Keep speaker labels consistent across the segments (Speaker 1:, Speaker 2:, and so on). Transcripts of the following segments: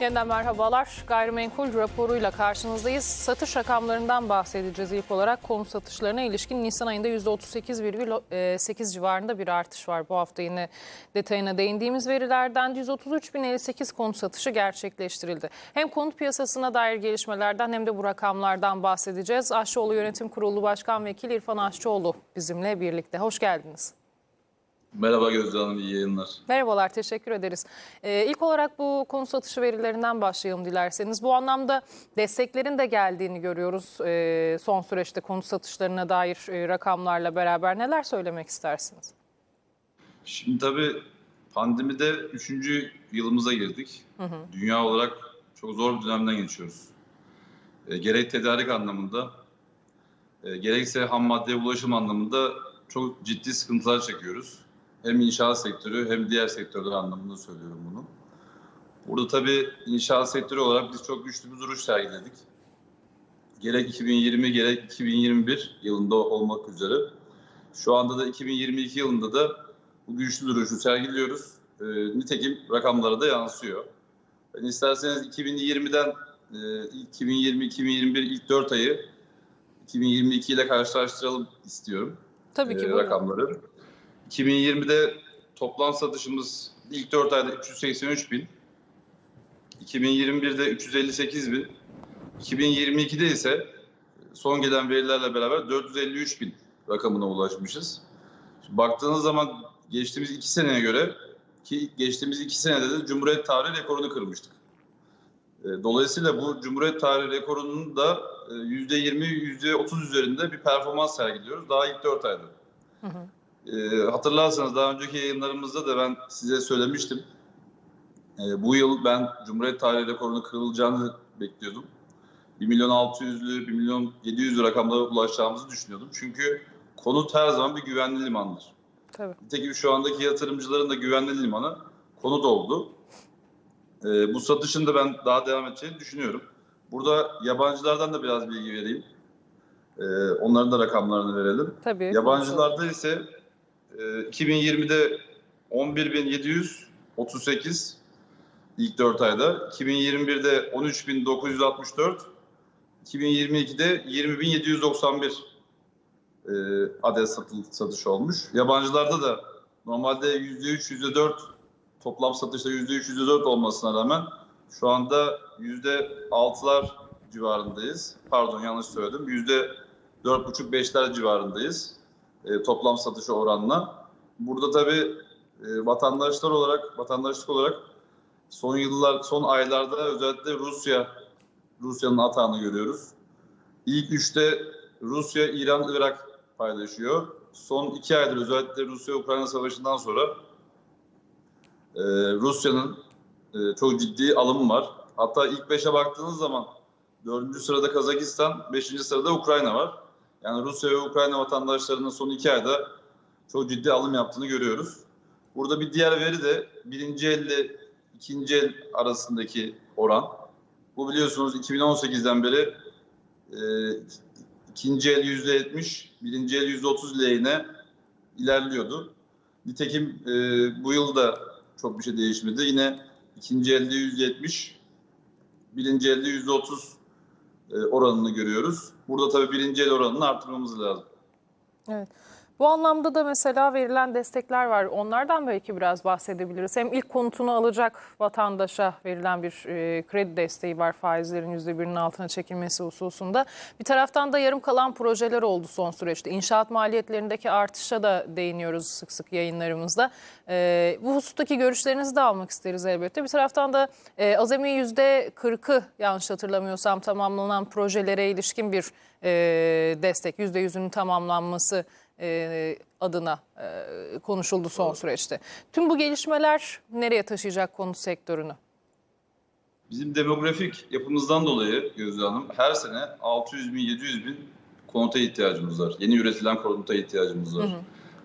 Speaker 1: Yeniden merhabalar. Gayrimenkul raporuyla karşınızdayız. Satış rakamlarından bahsedeceğiz ilk olarak. Konut satışlarına ilişkin Nisan ayında %38,8 civarında bir artış var. Bu hafta yine detayına değindiğimiz verilerden 133.058 konut satışı gerçekleştirildi. Hem konut piyasasına dair gelişmelerden hem de bu rakamlardan bahsedeceğiz. Aşçıoğlu Yönetim Kurulu Başkan Vekili İrfan Aşçıoğlu bizimle birlikte. Hoş geldiniz.
Speaker 2: Merhaba Gözde Hanım, iyi yayınlar.
Speaker 1: Merhabalar, teşekkür ederiz. Ee, ilk olarak bu konu satışı verilerinden başlayalım dilerseniz. Bu anlamda desteklerin de geldiğini görüyoruz ee, son süreçte konu satışlarına dair e, rakamlarla beraber. Neler söylemek istersiniz?
Speaker 2: Şimdi tabii pandemide üçüncü yılımıza girdik. Dünya olarak çok zor bir dönemden geçiyoruz. E, gerek tedarik anlamında, e, gerekse ham maddeye ulaşım anlamında çok ciddi sıkıntılar çekiyoruz. Hem inşaat sektörü hem diğer sektörler anlamında söylüyorum bunu. Burada tabii inşaat sektörü olarak biz çok güçlü bir duruş sergiledik. Gerek 2020 gerek 2021 yılında olmak üzere. Şu anda da 2022 yılında da bu güçlü duruşu sergiliyoruz. Ee, nitekim rakamlara da yansıyor. Ben isterseniz 2020'den e, 2020-2021 ilk 4 ayı 2022 ile karşılaştıralım istiyorum
Speaker 1: Tabii ki
Speaker 2: e, rakamları. 2020'de toplam satışımız ilk 4 ayda 383 bin. 2021'de 358 bin. 2022'de ise son gelen verilerle beraber 453 bin rakamına ulaşmışız. Şimdi baktığınız zaman geçtiğimiz 2 seneye göre ki geçtiğimiz 2 senede de Cumhuriyet tarihi rekorunu kırmıştık. E, Dolayısıyla bu Cumhuriyet tarihi rekorunun da e, %20, %30 üzerinde bir performans sergiliyoruz daha ilk 4 ayda.
Speaker 1: Hı hı.
Speaker 2: Ee, hatırlarsanız daha önceki yayınlarımızda da ben size söylemiştim. Ee, bu yıl ben Cumhuriyet tarihi rekorunu kırılacağını bekliyordum. 1 milyon 600'lü, 1 milyon 700'lü rakamlara ulaşacağımızı düşünüyordum. Çünkü konut her zaman bir güvenli limandır.
Speaker 1: Tabii.
Speaker 2: Nitekim şu andaki yatırımcıların da güvenli limanı konut oldu. Ee, bu satışın da ben daha devam edeceğini düşünüyorum. Burada yabancılardan da biraz bilgi vereyim. Ee, onların da rakamlarını verelim.
Speaker 1: Tabii.
Speaker 2: Yabancılarda ise e, 2020'de 11.738 ilk 4 ayda, 2021'de 13.964, 2022'de 20.791 e, adet satış olmuş. Yabancılarda da normalde %3, %4 toplam satışta %3, %4 olmasına rağmen şu anda %6'lar civarındayız. Pardon yanlış söyledim. %4,5-5'ler civarındayız e, toplam satışı oranla. Burada tabii e, vatandaşlar olarak, vatandaşlık olarak son yıllar, son aylarda özellikle Rusya, Rusya'nın atağını görüyoruz. İlk üçte Rusya, İran, Irak paylaşıyor. Son iki aydır özellikle Rusya-Ukrayna savaşından sonra e, Rusya'nın e, çok ciddi alımı var. Hatta ilk beşe baktığınız zaman dördüncü sırada Kazakistan, beşinci sırada Ukrayna var. Yani Rusya ve Ukrayna vatandaşlarının son iki ayda çok ciddi alım yaptığını görüyoruz. Burada bir diğer veri de birinci elle ikinci el arasındaki oran. Bu biliyorsunuz 2018'den beri e, ikinci el yüzde yetmiş, birinci el yüzde otuz lehine ilerliyordu. Nitekim e, bu yıl da çok bir şey değişmedi. Yine ikinci elde yüzde yetmiş, birinci elde yüzde otuz oranını görüyoruz. Burada tabii birinci el oranını artırmamız lazım.
Speaker 1: Evet. Bu anlamda da mesela verilen destekler var. Onlardan belki biraz bahsedebiliriz. Hem ilk konutunu alacak vatandaşa verilen bir e, kredi desteği var faizlerin %1'inin altına çekilmesi hususunda. Bir taraftan da yarım kalan projeler oldu son süreçte. İnşaat maliyetlerindeki artışa da değiniyoruz sık sık yayınlarımızda. E, bu husustaki görüşlerinizi de almak isteriz elbette. Bir taraftan da e, azami %40'ı yanlış hatırlamıyorsam tamamlanan projelere ilişkin bir e, destek. %100'ünün tamamlanması e, adına e, konuşuldu son süreçte. Tüm bu gelişmeler nereye taşıyacak konut sektörünü?
Speaker 2: Bizim demografik yapımızdan dolayı Gözde Hanım her sene 600 bin 700 bin konuta ihtiyacımız var. Yeni üretilen konuta ihtiyacımız var.
Speaker 1: Hı hı.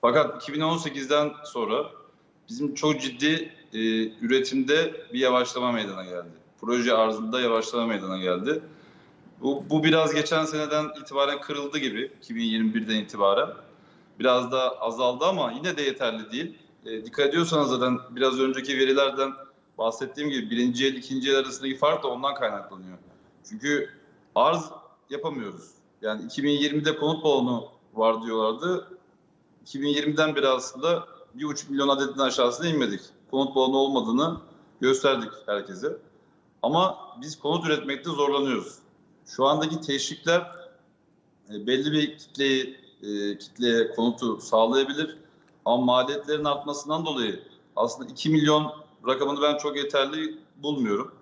Speaker 2: Fakat 2018'den sonra bizim çok ciddi e, üretimde bir yavaşlama meydana geldi. Proje arzında yavaşlama meydana geldi. Bu, bu biraz geçen seneden itibaren kırıldı gibi 2021'den itibaren. Biraz da azaldı ama yine de yeterli değil. E, dikkat ediyorsanız zaten biraz önceki verilerden bahsettiğim gibi birinci el, ikinci el arasındaki fark da ondan kaynaklanıyor. Çünkü arz yapamıyoruz. Yani 2020'de konut balonu var diyorlardı. 2020'den beri aslında 1,5 milyon adetin aşağısına inmedik. Konut balonu olmadığını gösterdik herkese. Ama biz konut üretmekte zorlanıyoruz. Şu andaki teşvikler e, belli bir kitleyi, e, kitleye konutu sağlayabilir. Ama maliyetlerin artmasından dolayı aslında 2 milyon rakamını ben çok yeterli bulmuyorum.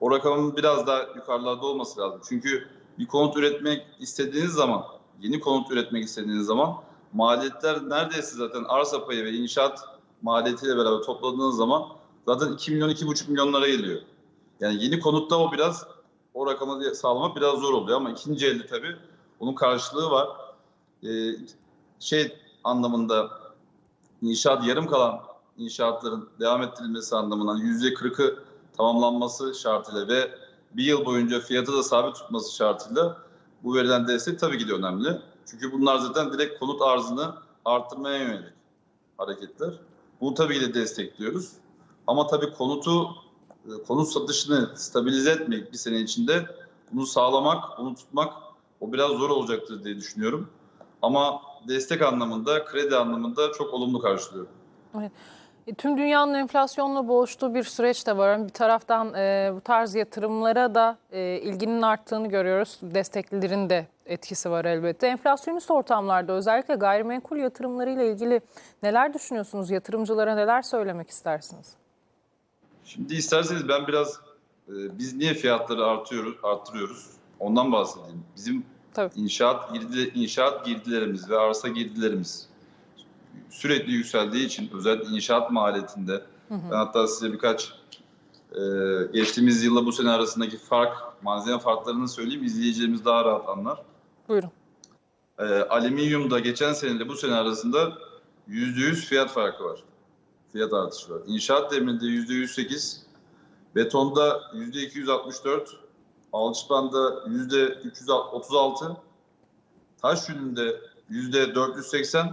Speaker 2: O rakamın biraz daha yukarılarda olması lazım. Çünkü bir konut üretmek istediğiniz zaman, yeni konut üretmek istediğiniz zaman maliyetler neredeyse zaten arsa payı ve inşaat maliyetiyle beraber topladığınız zaman zaten 2 milyon, 2,5 milyonlara geliyor. Yani yeni konutta o biraz, o rakamı sağlamak biraz zor oluyor ama ikinci elde tabii bunun karşılığı var. Ee, şey anlamında inşaat yarım kalan inşaatların devam ettirilmesi anlamından yüzde kırkı tamamlanması şartıyla ve bir yıl boyunca fiyatı da sabit tutması şartıyla bu verilen destek tabii ki de önemli. Çünkü bunlar zaten direkt konut arzını arttırmaya yönelik hareketler. Bunu tabii ki de destekliyoruz. Ama tabii konutu, e, konut satışını stabilize etmek bir sene içinde bunu sağlamak, bunu tutmak o biraz zor olacaktır diye düşünüyorum. Ama destek anlamında, kredi anlamında çok olumlu karşılıyorum.
Speaker 1: E, Tüm dünyanın enflasyonla boğuştuğu bir süreç de var. Bir taraftan e, bu tarz yatırımlara da e, ilginin arttığını görüyoruz. Desteklilerin de etkisi var elbette. Enflasyonist ortamlarda özellikle gayrimenkul yatırımlarıyla ilgili neler düşünüyorsunuz? Yatırımcılara neler söylemek istersiniz?
Speaker 2: Şimdi isterseniz ben biraz e, biz niye fiyatları artıyoruz, arttırıyoruz ondan bahsedeyim. Bizim
Speaker 1: Tabii.
Speaker 2: inşaat girdi, inşaat girdilerimiz ve arsa girdilerimiz sürekli yükseldiği için özellikle inşaat maliyetinde ben hatta size birkaç e, geçtiğimiz yılla bu sene arasındaki fark malzeme farklarını söyleyeyim izleyicilerimiz daha rahat anlar.
Speaker 1: Buyurun.
Speaker 2: E, alüminyumda geçen seneyle bu sene arasında %100 fiyat farkı var. Fiyat artışı var. İnşaat demirinde %108, betonda %264, alçıpanda %336, taş yününde %480,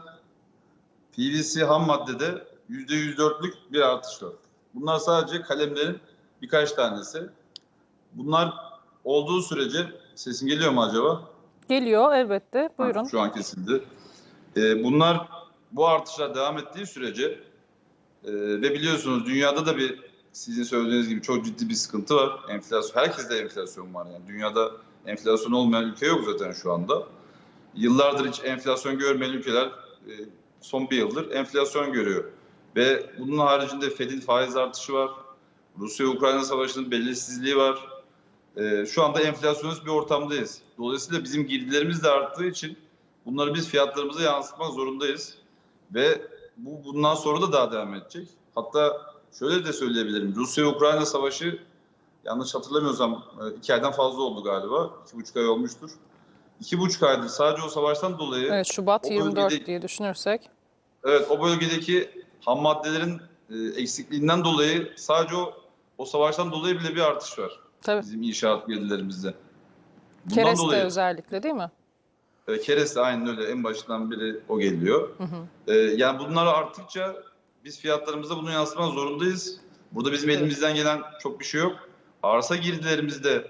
Speaker 2: PVC ham maddede %104'lük bir artış var. Bunlar sadece kalemlerin birkaç tanesi. Bunlar olduğu sürece sesim geliyor mu acaba?
Speaker 1: Geliyor elbette.
Speaker 2: Ha,
Speaker 1: Buyurun.
Speaker 2: Şu an kesildi. Ee, bunlar bu artışlar devam ettiği sürece e, ve biliyorsunuz dünyada da bir sizin söylediğiniz gibi çok ciddi bir sıkıntı var. Enflasyon, herkeste enflasyon var yani. Dünyada enflasyon olmayan ülke yok zaten şu anda. Yıllardır hiç enflasyon görmeyen ülkeler e, son bir yıldır enflasyon görüyor. Ve bunun haricinde Fed'in faiz artışı var. Rusya-Ukrayna savaşının belirsizliği var. Ee, şu anda enflasyonist bir ortamdayız. Dolayısıyla bizim girdilerimiz de arttığı için bunları biz fiyatlarımıza yansıtmak zorundayız. Ve bu bundan sonra da daha devam edecek. Hatta şöyle de söyleyebilirim. Rusya-Ukrayna savaşı yanlış hatırlamıyorsam e, iki aydan fazla oldu galiba. İki buçuk ay olmuştur. İki buçuk aydır sadece o savaştan dolayı
Speaker 1: Evet Şubat
Speaker 2: O
Speaker 1: 24
Speaker 2: bölgede-
Speaker 1: diye düşünürsek.
Speaker 2: Evet o bölgedeki ham maddelerin e, eksikliğinden dolayı sadece o, o savaştan dolayı bile bir artış var
Speaker 1: Tabii.
Speaker 2: bizim inşaat girdilerimizde. Bundan
Speaker 1: Kereste
Speaker 2: dolayı
Speaker 1: özellikle değil mi?
Speaker 2: e, kereste aynen öyle en başından biri o geliyor.
Speaker 1: Hı hı.
Speaker 2: E, yani bunlar arttıkça biz fiyatlarımızda bunu yansıtmak zorundayız. Burada bizim
Speaker 1: Evet.
Speaker 2: elimizden gelen çok bir şey yok. Arsa girdilerimizde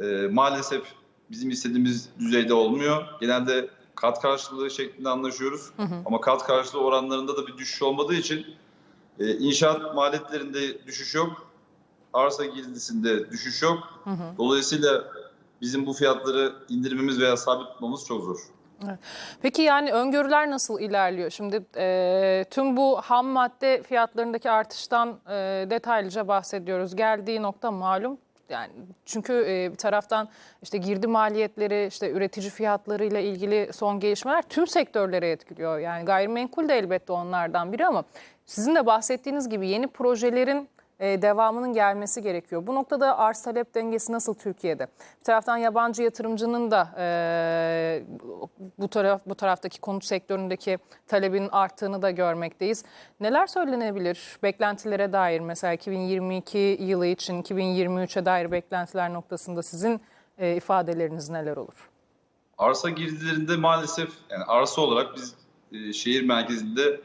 Speaker 2: e, maalesef bizim istediğimiz düzeyde olmuyor. Genelde kat karşılığı şeklinde anlaşıyoruz.
Speaker 1: Hı hı.
Speaker 2: Ama kat karşılığı oranlarında da bir düşüş olmadığı için e, inşaat maliyetlerinde düşüş yok. Arsa girdisinde düşüş yok.
Speaker 1: Hı hı.
Speaker 2: Dolayısıyla bizim bu fiyatları indirmemiz veya sabit tutmamız çok zor.
Speaker 1: Peki yani öngörüler nasıl ilerliyor? Şimdi e, tüm bu ham madde fiyatlarındaki artıştan e, detaylıca bahsediyoruz. Geldiği nokta malum. Yani çünkü e, bir taraftan işte girdi maliyetleri, işte üretici fiyatlarıyla ilgili son gelişmeler tüm sektörlere etkiliyor. Yani gayrimenkul de elbette onlardan biri ama sizin de bahsettiğiniz gibi yeni projelerin e, devamının gelmesi gerekiyor. Bu noktada arz talep dengesi nasıl Türkiye'de? Bir taraftan yabancı yatırımcının da e, bu taraf bu taraftaki konut sektöründeki talebin arttığını da görmekteyiz. Neler söylenebilir beklentilere dair mesela 2022 yılı için 2023'e dair beklentiler noktasında sizin e, ifadeleriniz neler olur?
Speaker 2: Arsa girdilerinde maalesef yani arsa olarak biz e, şehir merkezinde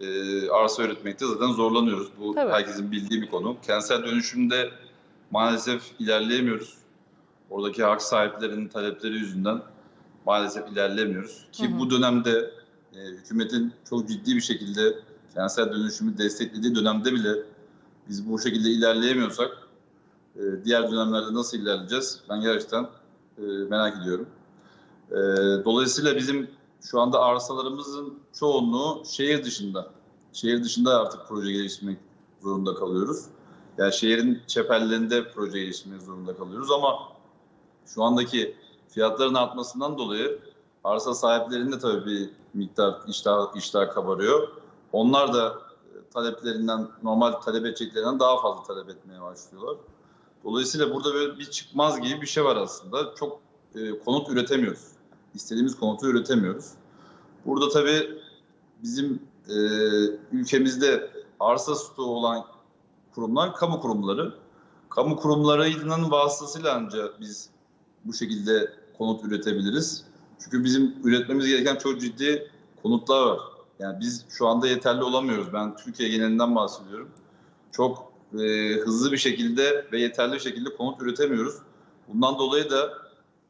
Speaker 2: e, arsa üretmekte zaten zorlanıyoruz. Bu
Speaker 1: Tabii.
Speaker 2: herkesin bildiği bir konu. Kentsel dönüşümde maalesef ilerleyemiyoruz. Oradaki hak sahiplerinin talepleri yüzünden maalesef ilerleyemiyoruz. Ki
Speaker 1: Hı hı.
Speaker 2: bu dönemde e, hükümetin çok ciddi bir şekilde kentsel dönüşümü desteklediği dönemde bile biz bu şekilde ilerleyemiyorsak e, diğer dönemlerde nasıl ilerleyeceğiz? Ben gerçekten e, merak ediyorum. E, dolayısıyla bizim şu anda arsalarımızın çoğunluğu şehir dışında. Şehir dışında artık proje geliştirmek zorunda kalıyoruz. Yani şehrin çeperlerinde proje geliştirmek zorunda kalıyoruz ama şu andaki fiyatların artmasından dolayı arsa sahiplerinde tabii bir miktar iştah, iştah kabarıyor. Onlar da e, taleplerinden, normal talep edeceklerinden daha fazla talep etmeye başlıyorlar. Dolayısıyla burada böyle bir çıkmaz gibi bir şey var aslında. Çok e, konut üretemiyoruz. İstediğimiz konutu üretemiyoruz. Burada tabii bizim e, ülkemizde arsa stoğu olan kurumlar kamu kurumları. Kamu kurumlarının vasıtasıyla ancak biz bu şekilde konut üretebiliriz. Çünkü bizim üretmemiz gereken çok ciddi konutlar var. Yani biz şu anda yeterli olamıyoruz. Ben Türkiye genelinden bahsediyorum. Çok e, hızlı bir şekilde ve yeterli bir şekilde konut üretemiyoruz. Bundan dolayı da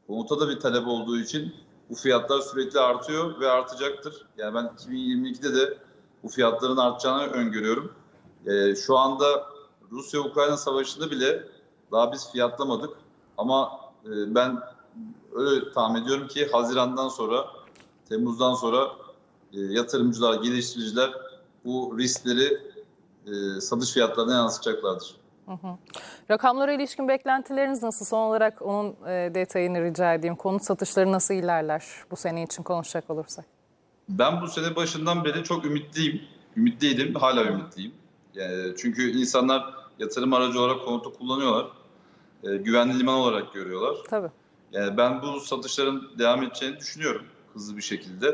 Speaker 2: konuta da bir talep olduğu için bu fiyatlar sürekli artıyor ve artacaktır. Yani ben 2022'de de bu fiyatların artacağını öngörüyorum. E, şu anda Rusya-Ukrayna savaşında bile daha biz fiyatlamadık. Ama e, ben öyle tahmin ediyorum ki Haziran'dan sonra, Temmuz'dan sonra e, yatırımcılar, geliştiriciler bu riskleri e, satış fiyatlarına yansıtacaklardır.
Speaker 1: Rakamlara ilişkin beklentileriniz nasıl? Son olarak onun e, detayını rica edeyim. Konut satışları nasıl ilerler bu sene için konuşacak olursak?
Speaker 2: Ben bu sene başından beri çok ümitliyim. Ümitliydim, hala ümitliyim. Yani çünkü insanlar yatırım aracı olarak konutu kullanıyorlar. E, güvenli liman olarak görüyorlar.
Speaker 1: Tabii.
Speaker 2: Yani ben bu satışların devam edeceğini düşünüyorum hızlı bir şekilde.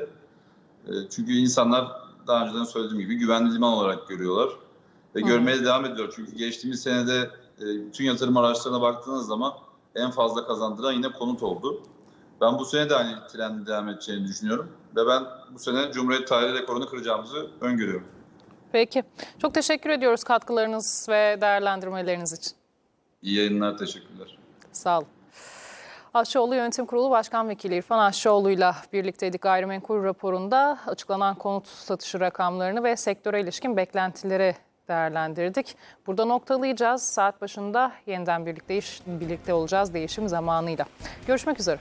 Speaker 2: E, çünkü insanlar daha önceden söylediğim gibi güvenli liman olarak görüyorlar. Ve
Speaker 1: Hı.
Speaker 2: görmeye de devam ediyor. Çünkü geçtiğimiz senede e, bütün yatırım araçlarına baktığınız zaman en fazla kazandıran yine konut oldu. Ben bu sene de aynı trendin devam edeceğini düşünüyorum. Ve ben bu sene Cumhuriyet tarihi rekorunu kıracağımızı öngörüyorum.
Speaker 1: Peki. Çok teşekkür ediyoruz katkılarınız ve değerlendirmeleriniz için.
Speaker 2: İyi yayınlar, teşekkürler.
Speaker 1: Sağ olun. Aşçıoğlu Yönetim Kurulu Başkan Vekili İrfan Aşçıoğlu'yla birlikteydik. Gayrimenkul raporunda açıklanan konut satışı rakamlarını ve sektöre ilişkin beklentileri değerlendirdik. Burada noktalayacağız. Saat başında yeniden birlikte, birlikte olacağız değişim zamanıyla. Görüşmek üzere.